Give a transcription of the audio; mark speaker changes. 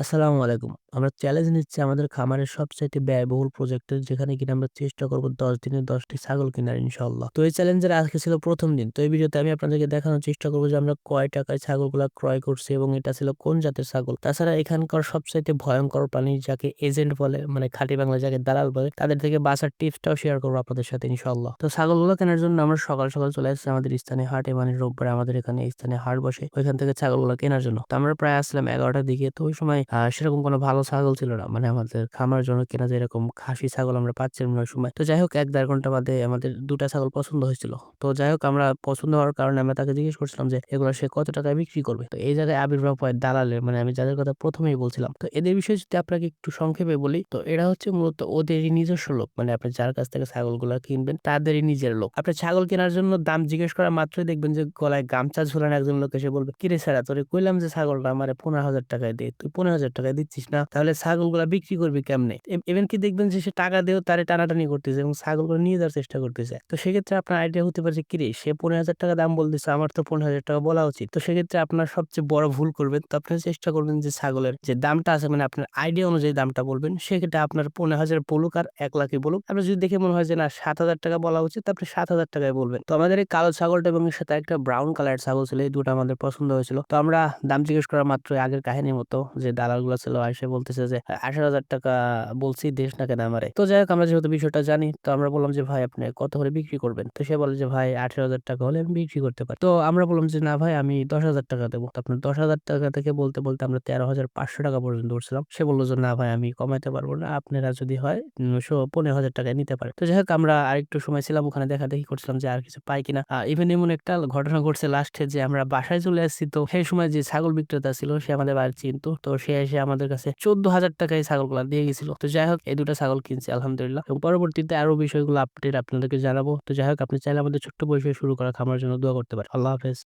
Speaker 1: আসসালামু আলাইকুম। আমরা চ্যালেঞ্জ নিচ্ছি আমাদের খামারের সবচাইতে ব্যয়বহুল প্রজেক্টের যেখানে কিনা আমরা চেষ্টা করব দশ দিনে দশটি ছাগল কেনার ইনশাআল্লাহ। তো এই চ্যালেঞ্জের আজকে ছিল ১ম দিন। তো এই ভিডিওতে আমি আপনাদেরকে দেখানোর চেষ্টা করব যে আমরা কয় টাকায় ছাগলগুলা ক্রয় করছি এবং এটা ছিল কোন জাতের ছাগল। তাছাড়া এখানকার সবচাইতে ভয়ঙ্কর প্রাণী যাকে এজেন্ট বলে মানে খাঁটি বাংলা যাকে দালাল বলে তাদের থেকে বাঁচার টিপসটাও শেয়ার করব আপনাদের সাথে ইনশাআল্লাহ। তো ছাগলগুলো কেনার জন্য আমরা সকাল, সকাল চলে আসছি আমাদের স্থানীয় হাটে মানে রোববার আমাদের এখানে স্থানীয় হাট বসে। ওইখান থেকে ছাগলগুলো কেনার জন্য। তো আমরা প্রায় আসলাম ১১টার দিকে। তো ওই সময় সেরকম কোনো ভালো ছাগল ছিল না। মানে আমাদের খামার জন্য কেনা যেরকম খাসি ছাগল আমরা পাচ্ছিলাম না সময়। তো যাই হোক এক দেড় ঘণ্টা বাদে আমাদের দুটা ছাগল পছন্দ হয়েছিল। তো যাই হোক আমরা পছন্দ হওয়ার কারণে আমরা তাকে জিজ্ঞেস করছিলাম যে এগুলা সে কত টাকায় বিক্রি করবে? তো এই জায়গায় আবির্ভাব হয় দালালের মানে আমি যাদের কথা প্রথমেই বলছিলাম। তো এদের বিষয়ে যদি আপনাকে একটু সংক্ষেপে বলি তো এরা হচ্ছে মূলত ওদেরই নিজস্ব লোক। মানে আপনি যার কাছ থেকে ছাগলগুলা কিনবেন তাদেরই নিজের লোক। আপনি ছাগল কেনার জন্য দাম জিজ্ঞেস করা মাত্রই দেখবেন যে গলায় গামছা ঝুলানো একজন লোক এসে বলবে, "কিরে ছাড়া তোরে কইলাম যে ছাগলটা আমারে ১৫,০০০ টাকায় দে। তুই ১৫,০০০ টাকায় দিচ্ছিস না। তাহলে ছাগলগুলা বিক্রি করবে কেমনে?" এমন কি দেখবেন যে সে টাকা দিয়েও তারে টানাটানি করতেছে এবং ছাগলগুলো নিয়ে যাওয়ার চেষ্টা করতেছে। তো সেক্ষেত্রে আপনার আইডিয়া হতে পারে যে কিরে সে ১৫,০০০ টাকা দাম বলতেছে আমার তো ১৫,০০০ টাকা বলা উচিত। তো সেক্ষেত্রে আপনার সবচেয়ে বড় ভুল করবেন। তো আপনি চেষ্টা করবেন যে ছাগলের যে দামটা আছে মানে আপনার আইডিয়া অনুযায়ী দামটা বলবেন। সেক্ষেত্রে আপনার ১৫,০০০ বলুক আর ১,০০,০০০ বলুক। আপনার যদি দেখে মনে হয় যে না ৭,০০০ টাকা বলা উচিত আপনি ৭,০০০ টাকায় বলবেন। তো আমাদের এই কালো ছাগলটা এবং সাথে একটা ব্রাউন কালার ছাগল ছিল। এই দুটো আমাদের পছন্দ হয়েছিল। তো আমরা দাম জিজ্ঞেস করা মাত্রই আগের কাহিনীর মতো যে দালালগুলো ছিল এসে বলতেছে যে ১৮,০০০ টাকা বলছি দিস না কেন আমারে? তো যাই হোক আমরা যেহেতু বিষয়টা জানি তো আমরা বললাম যে ভাই আপনি কত হলে বিক্রি করবেন? তো সে বলে যে ভাই ১৮,০০০ টাকা হলে আমি বিক্রি করতে পারি। তো আমরা বললাম যে না ভাই আমি ১০,০০০ টাকা দেব। তো আপনার ১০,০০০ টাকা থেকে বলতে, বলতে আমরা ১৩,৫০০ টাকা পর্যন্ত উঠছিলাম। সে বলল যে না ভাই আমি কমাইতে পারব না। আপনারা যদি হয় সো ১৫,০০০ টাকায় নিতে পারে তো যাই হোক আমরা আরেকটু সময় ছিলাম ওখানে দেখাদেখি করছিলাম যে আর কিছু পাই কিনা। ইভেন এমন একটা ঘটনা ঘটছে লাস্টে যে আমরা বাসায় চলে আসছি তো সেই সময় যে ছাগল বিক্রেতা ছিল সে আমাদের বাড়ি চিনতো। তো সে এসে আমাদের কাছে ১৪,০০০ টাকায় ছাগলগুলো দিয়ে গেছিল। তো যাই হোক এই দুটা ছাগল কিনছি আলহামদুলিল্লাহ। এবং পরবর্তীতে আরও বিষয়গুলো আপডেট আপনাদেরকে জানাব। তো যাই হোক আপনি চাইলে আমাদের ছোট্ট পরিসরে শুরু করা খামার জন্য দোয়া করতে পারেন। আল্লাহ হাফেজ।